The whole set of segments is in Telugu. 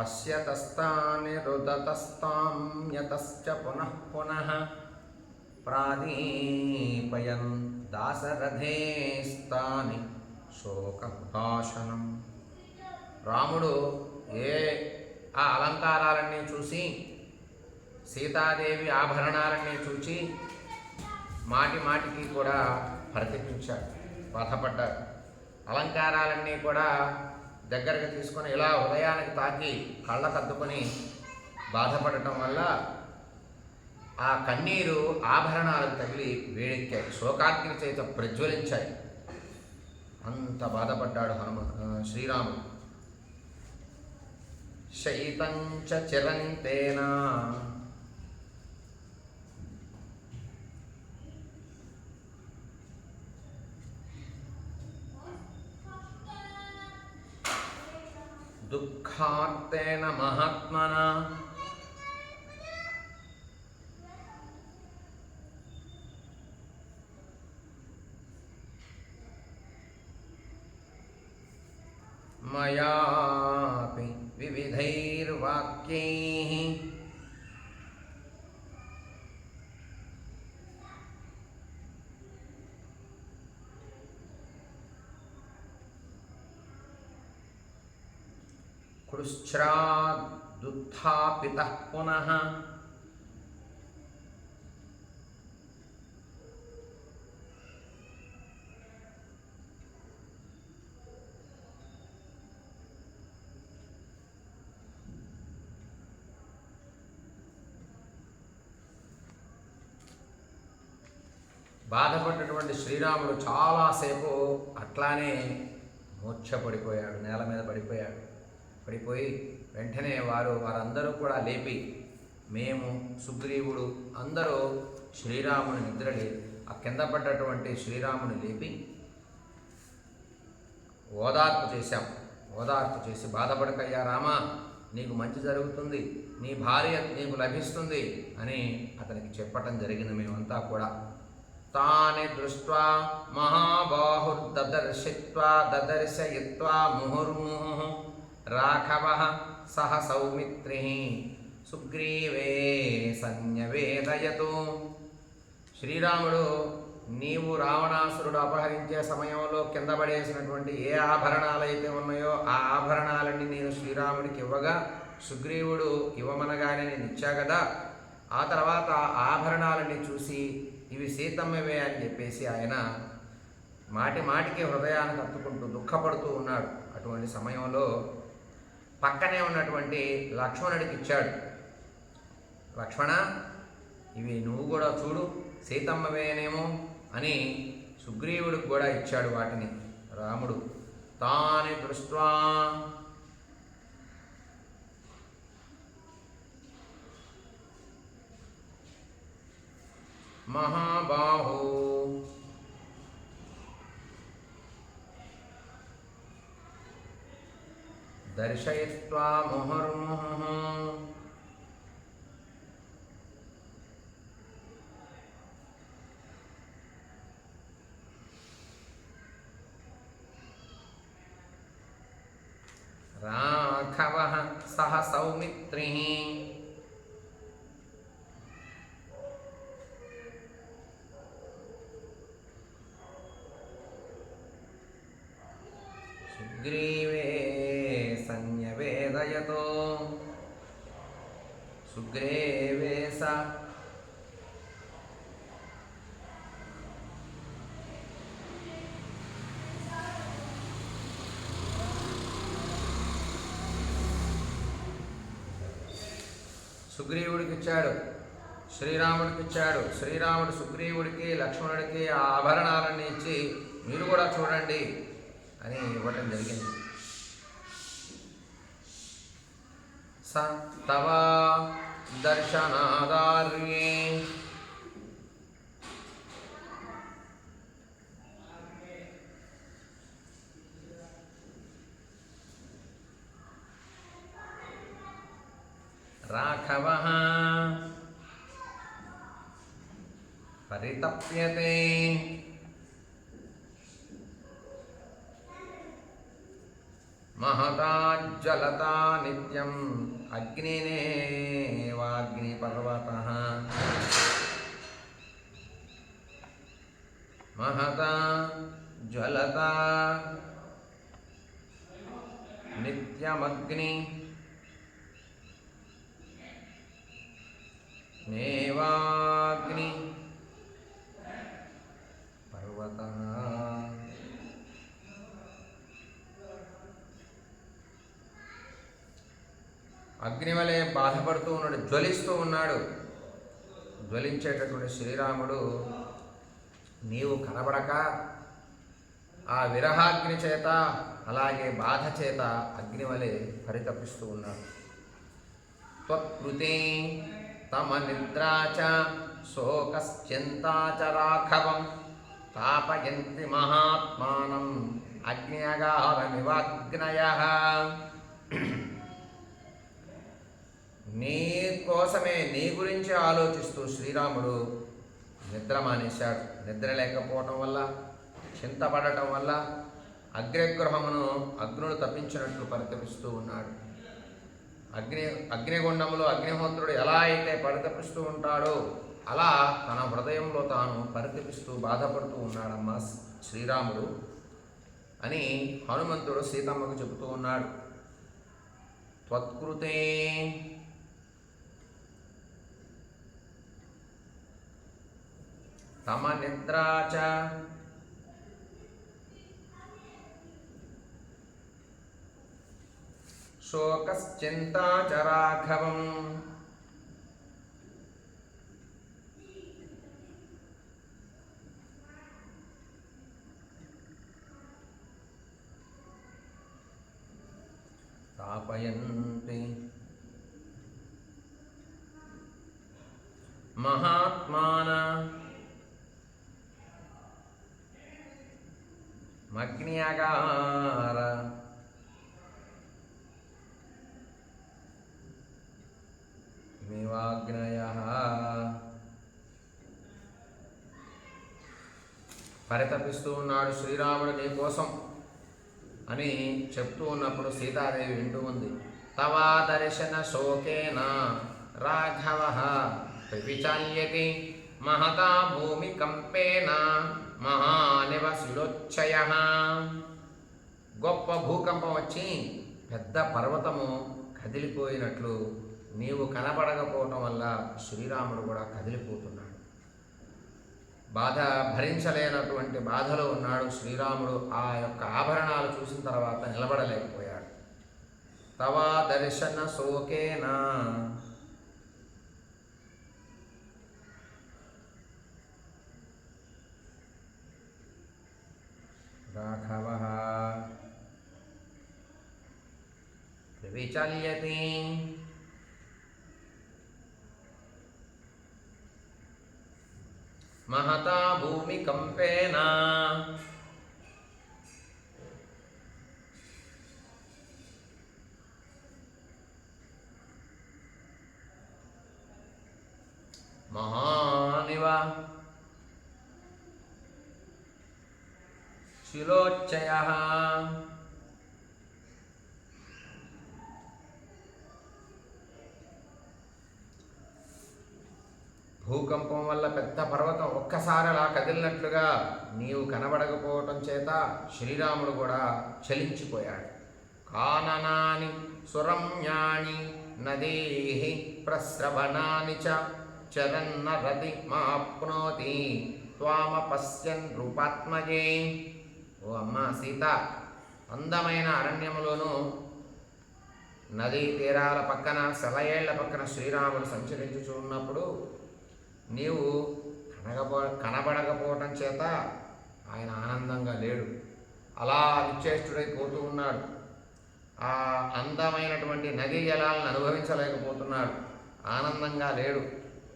పశ్యతస్తాని రుదతస్తాం యతశ్చ పునః పునః ప్రాదీపయన్ దాసరథేస్తాని శోకభాషణం. రాముడు ఏ ఆ అలంకారాలన్నీ చూసి సీతాదేవి ఆభరణాలన్నీ చూచి మాటి మాటికి కూడా ప్రతిపించాడు బాధపడ్డాడు. అలంకారాలన్నీ కూడా దగ్గరకు తీసుకొని ఇలా హృదయానికి తాకి కళ్ళకద్దుకొని బాధపడటం వల్ల ఆ కన్నీరు ఆభరణాలకు తగిలి వేడెక్కాయి. శోకాగ్ని చేత ప్రజ్వలించాయి. అంత బాధపడ్డాడు హనుమ శ్రీరాముడు. శైతం చిరంతేనా दुःखार्तेन महात्मना। मयापि विविधैर्वाक्यैः కృశ్రాదుత్థాపితః పునః. బాధపడ్డటువంటి శ్రీరాముడు చాలాసేపు అట్లానే మూర్ఛపడిపోయాడు నేల మీద పడిపోయాడు. పడిపోయి వెంటనే వారు వారందరూ కూడా లేపి మేము సుగ్రీవుడు అందరూ శ్రీరాముని నిద్రలే ఆ కింద పడ్డటువంటి శ్రీరాముని లేపి ఓదార్పు చేశాం. ఓదార్పు చేసి బాధపడకయ్యా రామా నీకు మంచి జరుగుతుంది నీ భార్య నీకు లభిస్తుంది అని అతనికి చెప్పటం జరిగింది మేమంతా కూడా. తాని దృష్ట్వా మహాబాహుర్దర్శిత్వా దదర్శయిత్వా ముహుర్ముహు రాఘవ సహ సౌమిత్రి సుగ్రీవే సంయవేదయతు శ్రీరాముడు నీవు రావణాసురుడు అపహరించే సమయంలో కింద పడేసినటువంటి ఏ ఆభరణాలైతే ఉన్నాయో ఆ ఆభరణాలన్నీ నేను శ్రీరాముడికి ఇవ్వగా సుగ్రీవుడు ఇవ్వమనగానే నేను ఇచ్చా కదా. ఆ తర్వాత ఆ ఆభరణాలని చూసి ఇవి సీతమ్మవే అని చెప్పేసి ఆయన మాటి మాటికి హృదయాన్ని హత్తుకుంటూ దుఃఖపడుతూ ఉన్నాడు. అటువంటి సమయంలో పక్కనే ఉన్నటువంటి లక్ష్మణుడికి ఇచ్చాడు. లక్ష్మణ ఇవి నువ్వు కూడా చూడు సీతమ్మవేనేమో అని సుగ్రీవుడికి కూడా ఇచ్చాడు వాటిని. రాముడు తాని దృష్ట్వా. మహాబాహో. దర్శయిత్వా ముహుర్ముహు రాఘవ సహ సౌమిత్రి సుగ్రీవే సుగ్రీవే స. సుగ్రీవుడికి ఇచ్చాడు శ్రీరాముడికి ఇచ్చాడు శ్రీరాముడు సుగ్రీవుడికి లక్ష్మణుడికి ఆ ఆభరణాలన్నీ ఇచ్చి మీరు కూడా చూడండి అని ఇవ్వటం జరిగింది. స दर्शनादार्ये राघवः परितप्यते महता जलता नित्यम् अग्निनेवाग्निपर्वतः महता ज्वलता नित्यमग्नि नेवाग्नि पर्वतः। అగ్నివలే బాధపడుతూ ఉన్నాడు జ్వలిస్తూ ఉన్నాడు. జ్వలించేటటువంటి శ్రీరాముడు నీవు కనబడక. ఆ విరహాగ్ని చేత అలాగే బాధ చేత అగ్నివలే పరితపిస్తూ ఉన్నాడు. త్వకృతే తమ నిద్రాచ శోకశ్చింతాచ రాఘవం. తాపయంతి మహాత్మానం. అగ్నియగారమివాగ్నయ నీ కోసమే నీ గురించి ఆలోచిస్తూ శ్రీరాముడు నిద్ర మానేశాడు. నిద్ర లేకపోవటం వల్ల చింతపడటం వల్ల అగ్నిగ్రహమును అగ్నుడు తప్పించినట్లు పరితపిస్తూ ఉన్నాడు. అగ్ని అగ్నిగుండములో అగ్నిహోత్రుడు ఎలా అయితే పరితపిస్తూ ఉంటాడో అలా తన హృదయంలో తాను పరితపిస్తూ బాధపడుతూ ఉన్నాడమ్మా శ్రీరాముడు అని హనుమంతుడు సీతమ్మకు చెబుతూ ఉన్నాడు. త్వత్కృతే తమ నిద్రాచ శోకశ్చింతా చ రాఘవం తాపయంతి మహాత్మాన మగ్నియగార మివాగ్నయ పరితపిస్తూ ఉన్నాడు శ్రీరాముడు నీ కోసం అని చెప్తూ ఉన్నప్పుడు సీతాదేవి వింటూ ఉంది. తవా దర్శన శోకేన రాఘవ విచాల్యతి మహతా భూమి కంపేన మహానివశిలోచ్చయ గొప్ప భూకంపం వచ్చి పెద్ద పర్వతము కదిలిపోయినట్లు నీవు కనబడకపోవటం వల్ల శ్రీరాముడు కూడా కదిలిపోతున్నాడు. బాధ భరించలేనటువంటి బాధలో ఉన్నాడు శ్రీరాముడు. ఆ యొక్క ఆభరణాలు చూసిన తర్వాత నిలబడలేకపోయాడు. తవా దర్శన శోకేనా. రాఘవ. విచల్యతి महता भूमि कंपेना महानिवा शिलोच्चयः। భూకంపం వల్ల పెద్ద పర్వతం ఒక్కసారి అలా కదిలినట్లుగా నీవు కనబడకపోవటం చేత శ్రీరాముడు కూడా చలించిపోయాడు. కాననాని సురమ్యాణి నదీ ప్రస్రవణాని చ చరన్నరది మాప్నోతి త్వామ పశ్యన్ రూపాత్మజే. ఓ అమ్మ సీత అందమైన అరణ్యములోనూ నదీ తీరాల పక్కన సెలయేళ్ళ పక్కన శ్రీరాముడు సంచరించుచున్నప్పుడు నీవు కనగబో కనబడకపోవటం చేత ఆయన ఆనందంగా లేడు. అలా నిశ్చేష్టుడై పోతూ ఉన్నాడు. ఆ అందమైనటువంటి నదీ జలాలను అనుభవించలేకపోతున్నాడు. ఆనందంగా లేడు.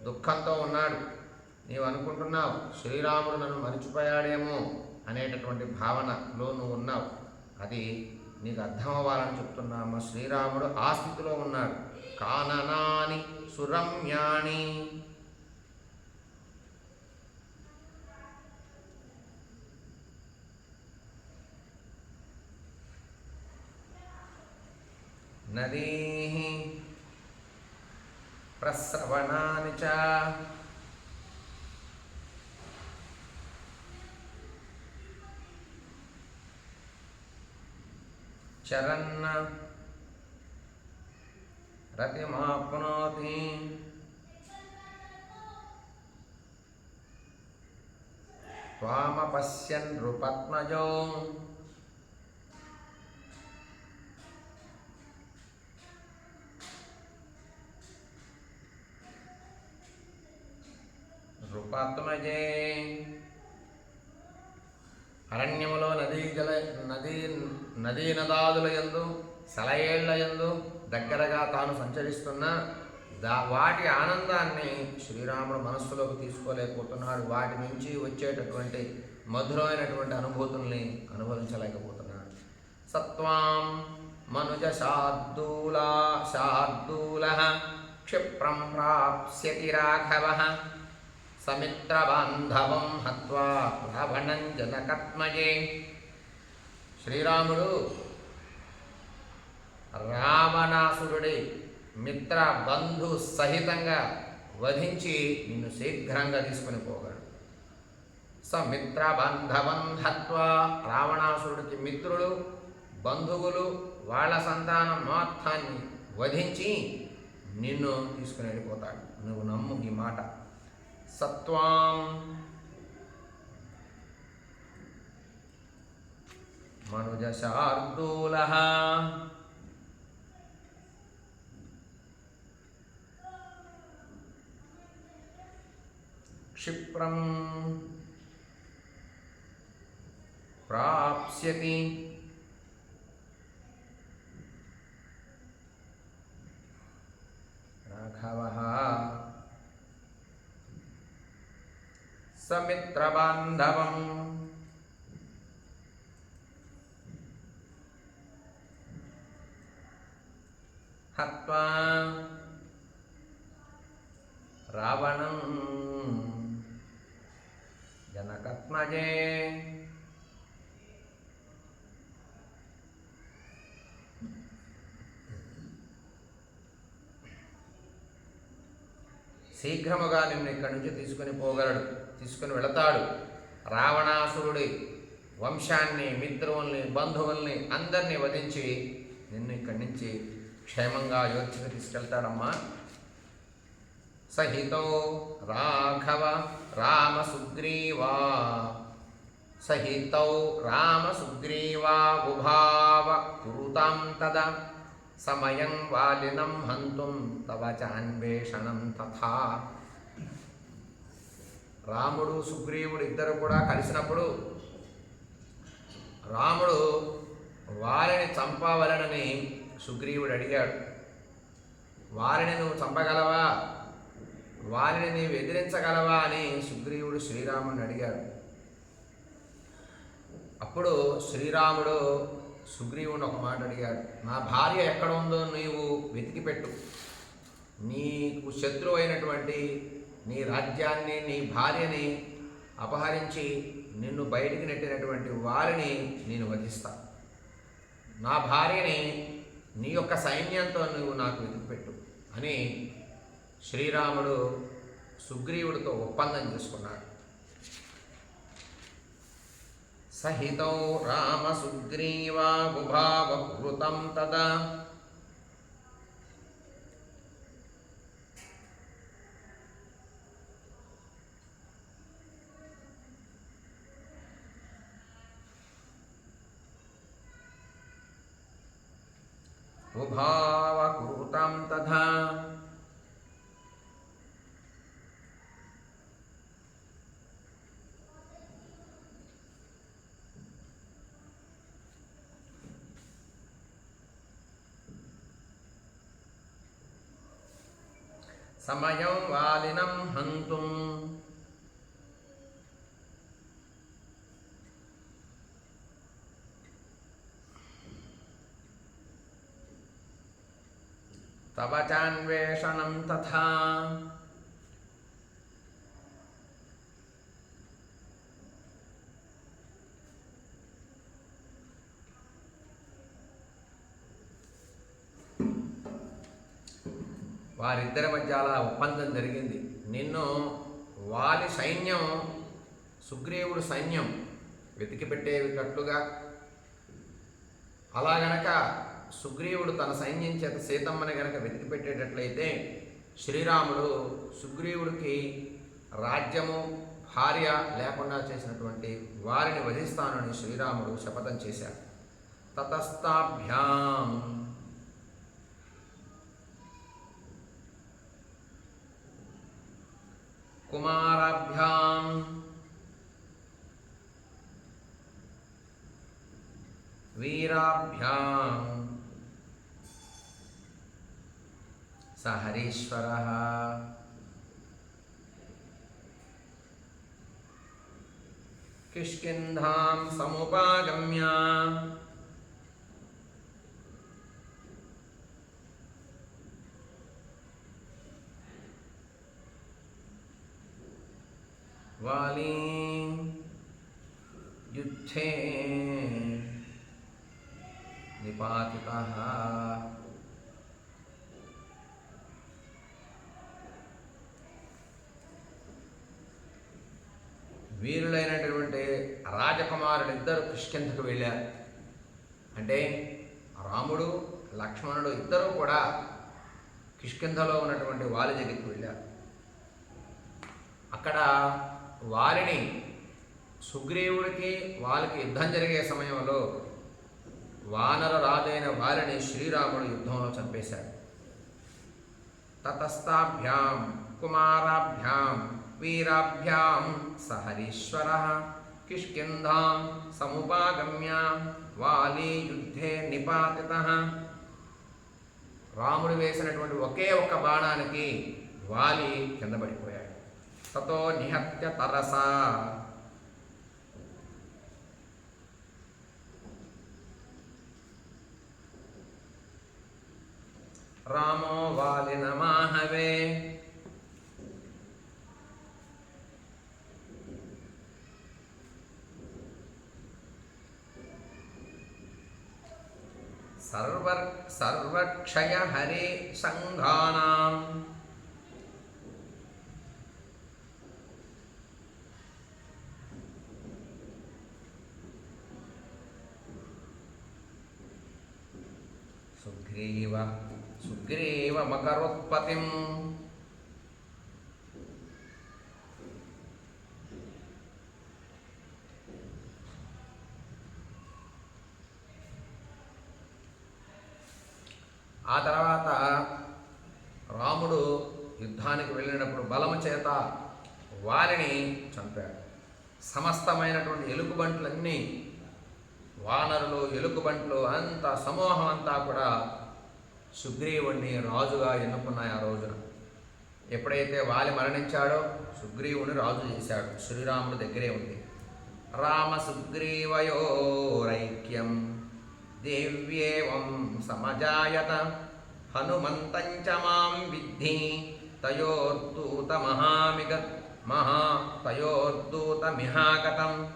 దుఃఖంతో ఉన్నాడు. నీవు అనుకుంటున్నావు శ్రీరాముడు నన్ను మరిచిపోయాడేమో అనేటటువంటి భావనలో నువ్వు ఉన్నావు. అది నీకు అర్థం అవ్వాలని చెప్తున్నా అమ్మ శ్రీరాముడు ఆ స్థితిలో ఉన్నాడు. కాననాని సురమ్యాణి Nadih praswarna nica carena ratema apno di kama pasien drupat nayon నృపాత్మజే అరణ్యములో నదీ జల నదీ నదీ నదాదుల యందు సెలయేళ్ళ యందు దగ్గరగా తాను సంచరిస్తున్న దా వాటి ఆనందాన్ని శ్రీరాముడు మనస్సులోకి తీసుకోలేకపోతున్నాడు. వాటి నుంచి వచ్చేటటువంటి మధురమైనటువంటి అనుభూతుల్ని అనుభవించలేకపోతున్నాడు. సత్వాం మనుజ శార్దూలా శార్దూల క్షిప్రం ప్రాప్స్యతి రాఘవ సమిత్రబాంధవం హత్వా రావణం జనకత్మయే శ్రీరాముడు రావణాసురుడి మిత్ర బంధు సహితంగా వధించి నిన్ను శీఘ్రంగా తీసుకుని పోగలడు. సమిత్ర బంధవం హత్వా రావణాసురుడికి మిత్రులు బంధువులు వాళ్ళ సంతానం మొత్తాన్ని వధించి నిన్ను తీసుకుని వెళ్ళిపోతాడు. నువ్వు నమ్ము ఈ మాట. సత్వాం మనుజ శార్దూల క్షిప్రం ప్రాప్స్యతి రాఘవ సమిత్రబాంధవం. హత్వా రావణం జనకత్మజే. శీఘ్రముగా నిన్ను ఇక్కడి నుంచి తీసుకుని పోగలడు. తీసుకుని వెళతాడు. రావణాసురుడి వంశాన్ని మిత్రువుల్ని బంధువుల్ని అందరినీ వధించి నిన్ను ఇక్కడి నుంచి క్షేమంగా యోధ్యకు తీసుకెళ్తాడమ్మా. సహితో రాఘవ రామ సుగ్రీవా సహితౌ రామ సుగ్రీవా ఉభావ కురుతాం తదా సమయం వాలినం హంతుం తవ చాన్వేషణం తథా. రాముడు సుగ్రీవుడు ఇద్దరు కూడా కలిసినప్పుడు రాముడు వారిని చంపవలనని సుగ్రీవుడు అడిగాడు. వారిని నువ్వు చంపగలవా? వారిని నీవు ఎదిరించగలవా? అని సుగ్రీవుడు శ్రీరాముడిని అడిగాడు. అప్పుడు శ్రీరాముడు సుగ్రీవుని ఒక మాట అడిగాడు. నా భార్య ఎక్కడ ఉందో నీవు వెతికి పెట్టు నీకు శత్రువు అయినటువంటి నీ రాజ్యాన్ని నీ భార్యని అపహరించి నిన్ను బయటికి నెట్టినటువంటి వారిని నేను వధిస్తా. నా భార్యని నీ యొక్క సైన్యంతో నువ్వు నాకు వెతికిపెట్టు అని శ్రీరాముడు సుగ్రీవుడితో ఒప్పందం చేసుకున్నాడు. సహితం రామ సుగ్రీవా గుభావృతం తదా ఉభావకృతం తథా సమయం వాలినం హంతుం. తవ చాన్వేషణం తథా వారిద్దరి మధ్య అలా ఒప్పందం జరిగింది. నిన్ను వాలి సైన్యం సుగ్రీవుడు సైన్యం వెతికి పెట్టేటట్లుగా అలా గనక సుగ్రీవుడు తన సైన్యం చేత సీతమ్మని గనక వెతికి పెట్టేటట్లయితే శ్రీరాముడు సుగ్రీవుడికి రాజ్యము భార్య లేకుండా చేసినటువంటి వారిని వధిస్తానని శ్రీరాముడు శపథం చేశాడు. తతస్తాభ్యాం కుమారాభ్యాం వీరాభ్యాం స హరీశ్వర కిష్కింధాం సముపాగమ్య वाली युद्धे निपातितः వీరులైనటువంటి రాజకుమారుడు ఇద్దరు కిష్కింధకు వెళ్ళారు అంటే రాముడు లక్ష్మణుడు ఇద్దరూ కూడా కిష్కింధలో ఉన్నటువంటి వాలి దగ్గరికి వెళ్ళారు అక్కడ వారిని సుగ్రీవుడికి వాళ్ళకి యుద్ధం జరిగే సమయంలో వానర రాజైన వారిని శ్రీరాముడు యుద్ధంలో చంపేశాడు. తతస్థాభ్యాం కుమారాభ్యాం వీరాభ్యాం సహరీశ్వర కిష్కింధాం సముపాగమ్య వాలి యుద్ధే నిపాతిత. రాముడు వేసినటువంటి ఒకే ఒక్క బాణానికి వాలి కిందపడి తతో నిహత్య తరసా రామో వాలి నమాహవే సర్వ సర్వక్షయ హరే సంఘానాం సుగ్రీవ సుగ్రీవ మకరోత్పత్తిం ఆ తర్వాత రాముడు యుద్ధానికి వెళ్ళినప్పుడు బలము చేత వారిని చంపాడు. సమస్తమైనటువంటి ఎలుగుబంట్లన్నీ వానరులు ఎలుగుబంట్లు అంత సమూహం అంతా కూడా సుగ్రీవుణ్ణి రాజుగా ఎన్నుకున్నాయి ఆ రోజున. ఎప్పుడైతే వాలి మరణించాడో సుగ్రీవుని రాజు చేశాడు. శ్రీరాముడు దగ్గరే ఉంది. రామ సుగ్రీవయోరైక్యం దేవ్యేవం సమజాయత. హనుమంతంచ మాం విద్ధి తయోర్దూత మహామిగ మహా తయోర్దూత మిహాగతం.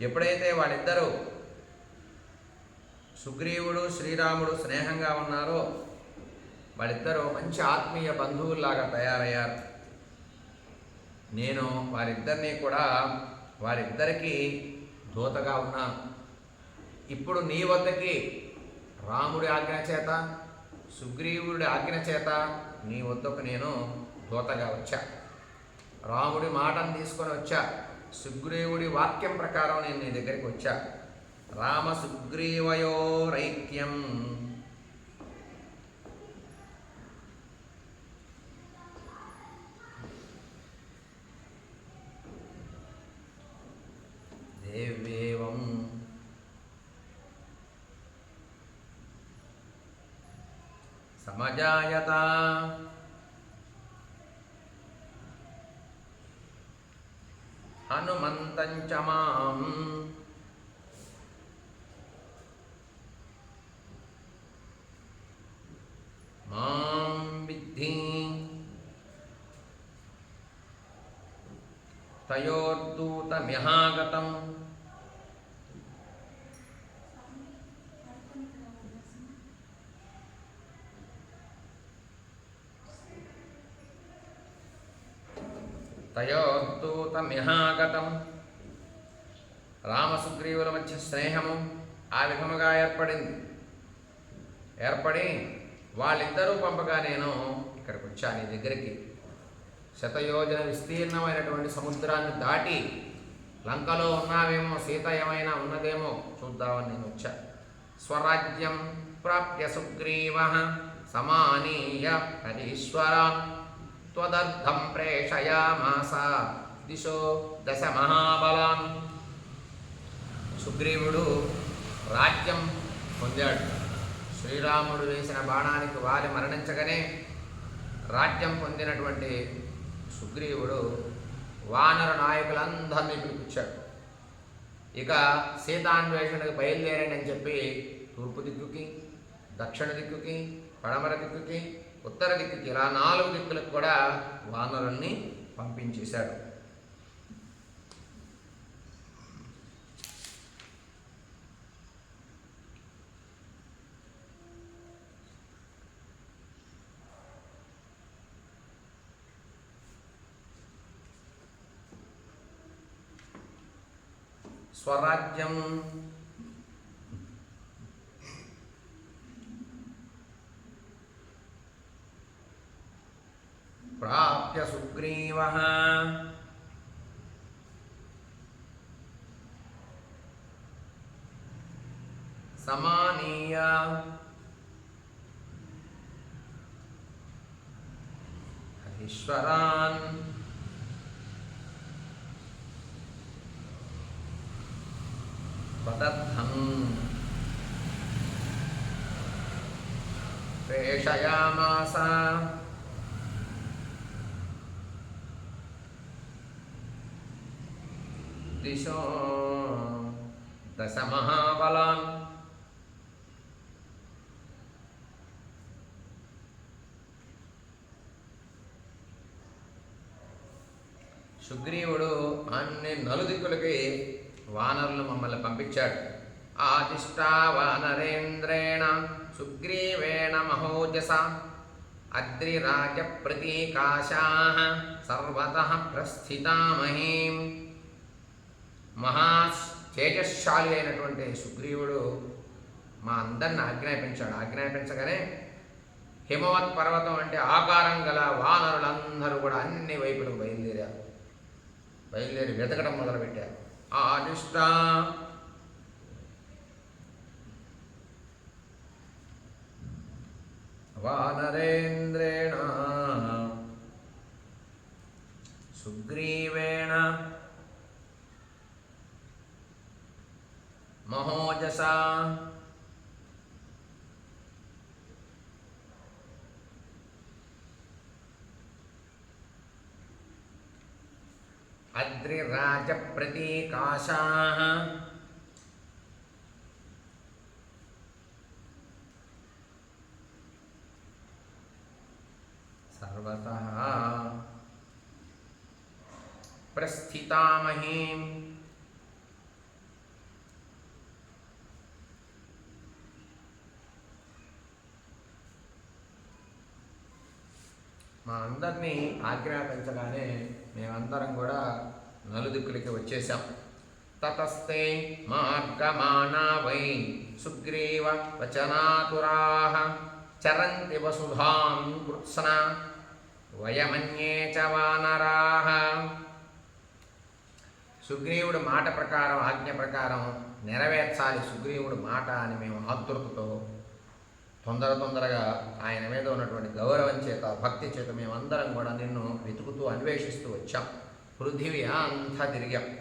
ఎప్పుడైతే వాళ్ళిద్దరూ సుగ్రీవుడు శ్రీరాముడు స్నేహంగా ఉన్నారో వాళ్ళిద్దరూ మంచి ఆత్మీయ బంధువుల్లాగా తయారయ్యారు. నేను వారిద్దరినీ కూడా వారిద్దరికీ దూతగా ఉన్నాను. ఇప్పుడు నీ వద్దకి రాముడి ఆజ్ఞ చేత సుగ్రీవుడి ఆజ్ఞ చేత నీ వద్దకు నేను దూతగా వచ్చా. రాముడి మాటను తీసుకొని వచ్చా. సుగ్రీవుడి వాక్యం ప్రకారం నేను నీ దగ్గరికి వచ్చా. रामसुग्रीवयोरैक्यम्। देव्येवम्। देवम् समजायता। हनुमन्तञ्च माम् మాం విద్ధి తయోర్దూతమిహాగతం తయోర్దూతమిహాగతం రామసుగ్రీవుల మధ్య స్నేహము ఆ విధముగా ఏర్పడింది ఏర్పడి వాళ్ళిద్దరూ పంపగా నేను ఇక్కడికి వచ్చాను నీ దగ్గరికి. శతయోజన విస్తీర్ణమైనటువంటి సముద్రాన్ని దాటి లంకలో ఉన్నావేమో సీత ఏమైనా ఉన్నదేమో చూద్దామని నేను వచ్చా. స్వరాజ్యం ప్రాప్య సుగ్రీవ సమానీయ హరీశ్వరాన్ త్వదర్థం ప్రేషయామాస. దిశో దశ మహాబలాన్. సుగ్రీవుడు రాజ్యం పొందాడు. శ్రీరాముడు వేసిన బాణానికి వాలి మరణించగానే రాజ్యం పొందినటువంటి సుగ్రీవుడు వానర నాయకులందరినీ పిలిపించాడు. ఇక సీతాన్వేషణకు బయలుదేరండి అని చెప్పి తూర్పు దిక్కుకి దక్షిణ దిక్కుకి పడమర దిక్కుకి ఉత్తర దిక్కుకి ఇలా నాలుగు దిక్కులకు కూడా వానరుల్ని పంపించేశాడు. స్వరాజ్యం. ప్రాప్య సుగ్రీవ. సమానీయ. ఈశ్వరాన్ त्वदर्थं प्रेषयामास दिशो दशमहाबलान् సుగ్రీవుడు అన్ని నలుదిక్కులకి వానరులు మమ్మల్ని పంపించాడు. ఆదిష్టా వానరేంద్రేణ సుగ్రీవేణ మహోజస అద్రిరాజ ప్రతీకాశా సర్వత ప్రస్థితామహీం. మహా తేజశాలి అయినటువంటి సుగ్రీవుడు మా అందరిని ఆజ్ఞాపించాడు. ఆజ్ఞాపించగానే హిమవత్ పర్వతం అంటే ఆకారం గల వానరులందరూ కూడా అన్ని వైపులకు బయలుదేరారు. బయలుదేరి వెతకడం మొదలుపెట్టారు. आदिष्टा। वानरेन्द्रेण सुग्रीवेण। महोजसा। अद्रिराजप्रतीकाशाः सर्वतः प्रस्थितामहीम् మా అందరినీ ఆజ్ఞాపించగానే మేమందరం కూడా నలుదిక్కులకి వచ్చేసాం తతస్తే మార్గమానా వై సుగ్రీవ వచనాతురాః చరంతి వసుధాం కృత్స్న వయమన్యే చ వానరాః సుగ్రీవుడు మాట ప్రకారం ఆజ్ఞ ప్రకారం నెరవేర్చాలి సుగ్రీవుడు మాట అని మేము ఆతృతతో తొందర తొందరగా ఆయన మీద ఉన్నటువంటి గౌరవం చేత భక్తి చేత మేమందరం కూడా నిన్ను వెతుకుతూ అన్వేషిస్తూ వచ్చాం. పృథివీ అంతా తిరిగాం.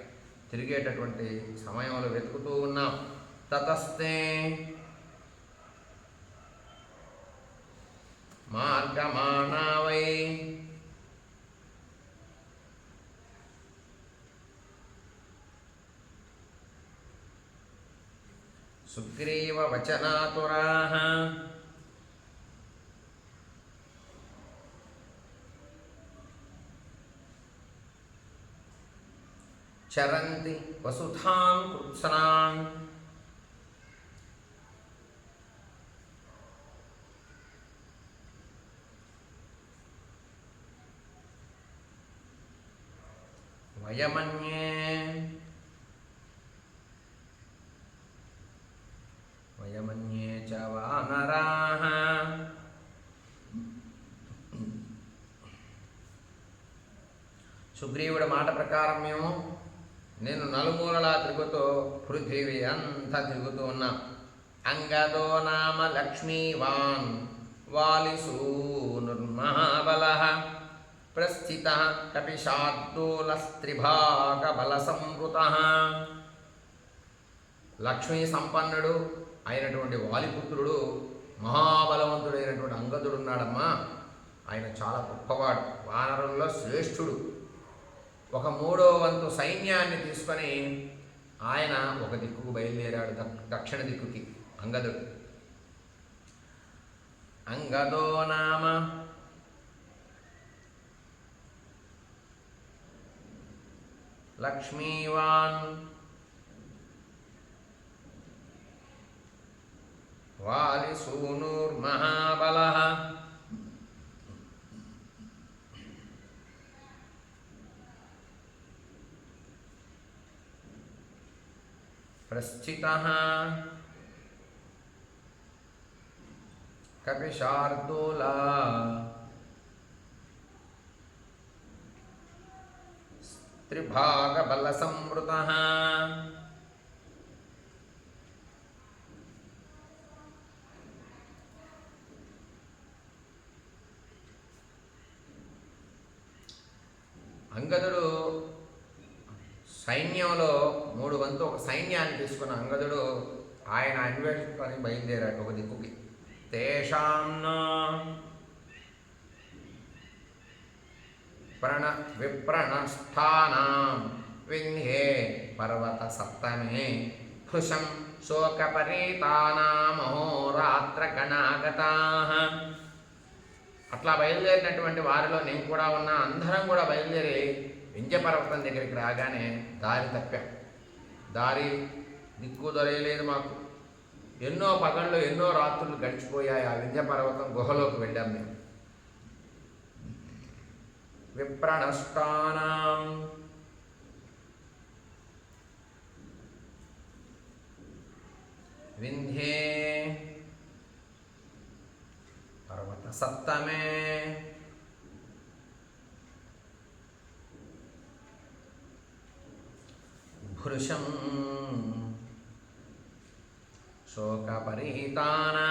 తిరిగేటటువంటి సమయంలో వెతుకుతూ ఉన్నాం. తతస్తే మార్గమాణావై సుగ్రీవవచనాతురాः చరంతి వసుధాం కృత్సనాం వయమన్యే వయమన్యే చ వానరాः సుగ్రీవుడి మాట ప్రకారం మేము నేను నలుమూలలా తిరుగుతూ పృథివీ అంతా తిరుగుతూ ఉన్నా. అంగదో నామ లక్ష్మీవాన్ వాలిసూనుర్మహాబల ప్రస్థిత కపిశార్దూలస్త్రిభాగబల సంవృత లక్ష్మీ సంపన్నుడు అయినటువంటి వాలిపుత్రుడు మహాబలవంతుడైనటువంటి అంగదుడు ఉన్నాడమ్మా. ఆయన చాలా గొప్పవాడు వానరుల్లో శ్రేష్ఠుడు. ఒక మూడో వంతు సైన్యాన్ని తీసుకొని ఆయన ఒక దిక్కుకు బయలుదేరాడు దక్షిణ దిక్కుకి అంగదుడు. అంగదో నామ. లక్ష్మీవాన్. వాలిసూనుర్మహాబలః ప్రస్థితः కపిశార్దూలా త్రిభాగబలసంవృతः అంగదుడు సైన్యంలో మూడు వంతు ఒక సైన్యాన్ని తీసుకున్న అంగదుడు ఆయన అన్వేషించడానికి బయలుదేరాడు ఒక దిక్కుకి. తేషాం ప్రణ విప్రణస్థానం విన్హే పర్వత సప్తమే భృశం శోకపరీతానామహోరాత్రగణాగతా అట్లా బయలుదేరినటువంటి వారిలో నేను కూడా ఉన్నా అందరం కూడా బయలుదేరి వింధ్యపర్వతం దగ్గరికి రాగానే దారి తప్పాం. దారి దిక్కు దొరయలేదు మాకు. ఎన్నో పగళ్ళు ఎన్నో రాత్రులు గడిచిపోయాయి ఆ వింధ్యపర్వతం గుహలోకి వెళ్ళాం మేము. విప్రణష్టానాం వింధ్యే పర్వత సప్తమే భృశం శోకపరిహితానా?